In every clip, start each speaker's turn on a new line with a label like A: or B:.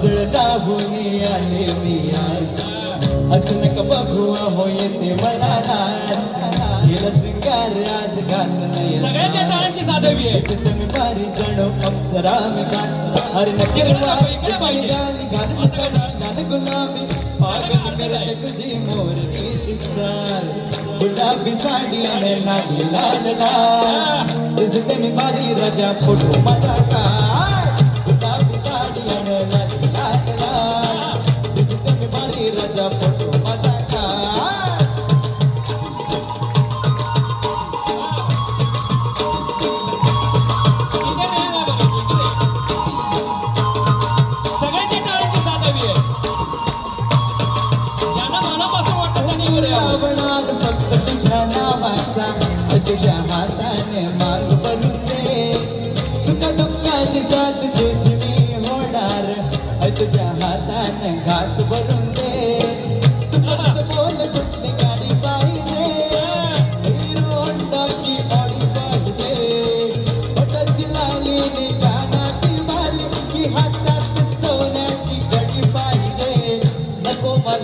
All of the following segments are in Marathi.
A: दाबून आले मी आज. असं नका बघू अहो येते मला गेला शृंगार आज घातलंय
B: सगळ्यांच्या टाळांची साधवी आहे.
A: तुम्ही बारी जणो अप्सरा मी कास अरे नक्की गुलाबी पागल करते तुझी मोरणी गुलाबी साडी आणि लाली लाल. लाल दिसते मी बारी राजा फोटो माझा काय बारी फोटो माझा काय
B: इथे नाही ना आहे. ज्यांना मनापासून वाटतं त्यांनी वर
A: फक्त तुझ्या नावाचा तुझ्या हाताने माग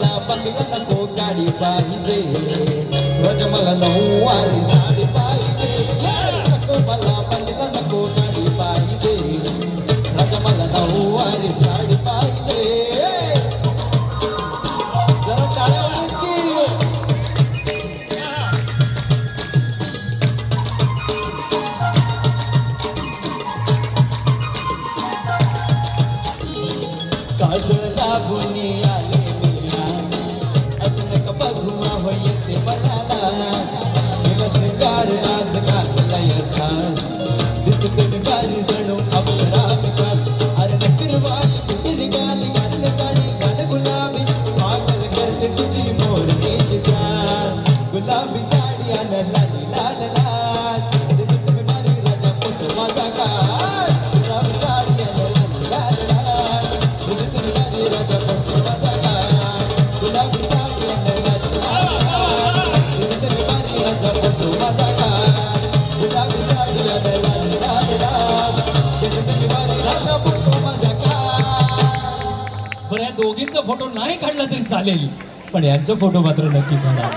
A: मला बंगला नको गाडी पाहिजे. रज मला नऊवारी साडी पाहिजे. नको मला बंगला नको गाडी पाहिजे. रज मला नऊवारी साडी पाहिजे. जरा टाळ्या काजळ लागून आले. तुझी मोरणीची चाल गुलाबी साडी आणि लाली लाल लाल. राजा माझा काय गुलाबी साडी लाली लाल लाल. राजा माझा काय गुलाबी साडी लाली लाल लाल. राजा माझा काय गुलाबी साडी लाली लाल लाल. राजा माझा काय
B: बरं या दोघींचा फोटो नाही काढला तरी चालेल. पण यांचा फोटो मात्र नक्की काढा.